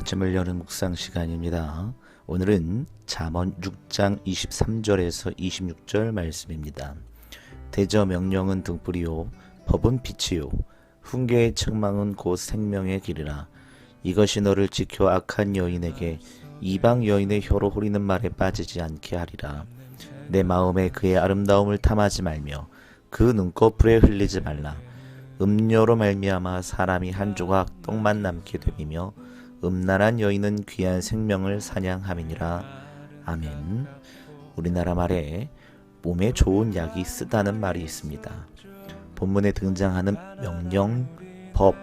아침을 여는 묵상 시간입니다. 오늘은 잠언 6장 23절에서 26절 말씀입니다. 대저 명령은 등불이요 법은 빛이요 훈계의 책망은 곧 생명의 길이라 이것이 너를 지켜 악한 여인에게 이방 여인의 혀로 후리는 말에 빠지지 않게 하리라 내 마음에 그의 아름다움을 탐하지 말며 그 눈꺼풀에 흘리지 말라 음료로 말미암아 사람이 한 조각 떡만 남게 되며 음란한 여인은 귀한 생명을 사냥함이니라 아멘 우리나라 말에 몸에 좋은 약이 쓰다는 말이 있습니다. 본문에 등장하는 명령, 법,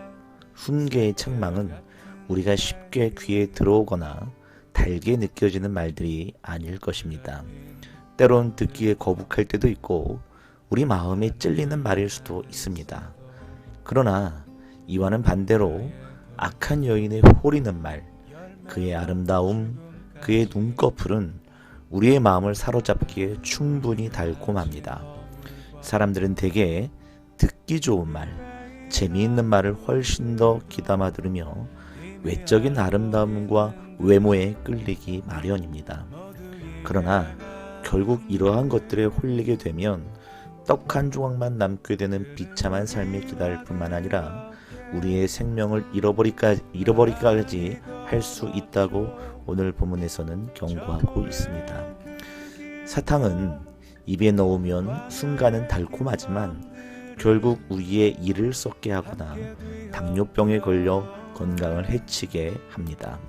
훈계의 책망은 우리가 쉽게 귀에 들어오거나 달게 느껴지는 말들이 아닐 것입니다. 때론 듣기에 거북할 때도 있고 우리 마음에 찔리는 말일 수도 있습니다. 그러나 이와는 반대로 악한 여인의 호리는 말, 그의 아름다움, 그의 눈꺼풀은 우리의 마음을 사로잡기에 충분히 달콤합니다. 사람들은 대개 듣기 좋은 말, 재미있는 말을 훨씬 더 귀담아 들으며 외적인 아름다움과 외모에 끌리기 마련입니다. 그러나 결국 이러한 것들에 홀리게 되면 떡 한 조각만 남게 되는 비참한 삶이 기다릴 뿐만 아니라 우리의 생명을 잃어버리까지, 잃어버리까지 할 수 있다고 오늘 본문에서는 경고하고 있습니다. 사탕은 입에 넣으면 순간은 달콤하지만 결국 우리의 이를 썩게 하거나 당뇨병에 걸려 건강을 해치게 합니다.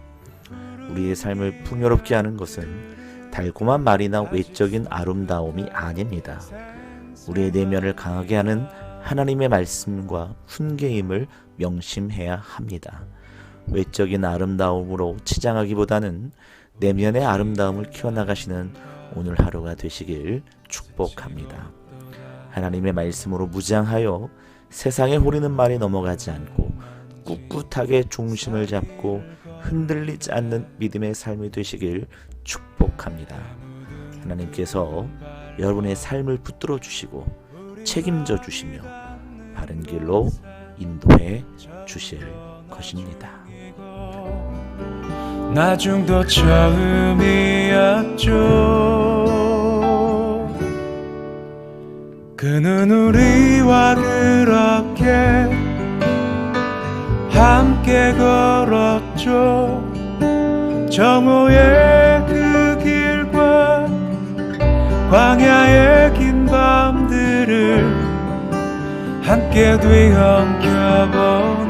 우리의 삶을 풍요롭게 하는 것은 달콤한 말이나 외적인 아름다움이 아닙니다. 우리의 내면을 강하게 하는 하나님의 말씀과 훈계임을 명심해야 합니다. 외적인 아름다움으로 치장하기보다는 내면의 아름다움을 키워나가시는 오늘 하루가 되시길 축복합니다. 하나님의 말씀으로 무장하여 세상에 호리는 말에 넘어가지 않고 꿋꿋하게 중심을 잡고 흔들리지 않는 믿음의 삶이 되시길 축복합니다. 하나님께서 여러분의 삶을 붙들어 주시고 책임져 주시며 바른 길로 인도해 주실 것입니다. 나중도 처음이었죠 그는 우리와 그렇게 함께 걸었죠 정오의 그 길과 광야의 긴 밤들을 함께 뒤엉켜본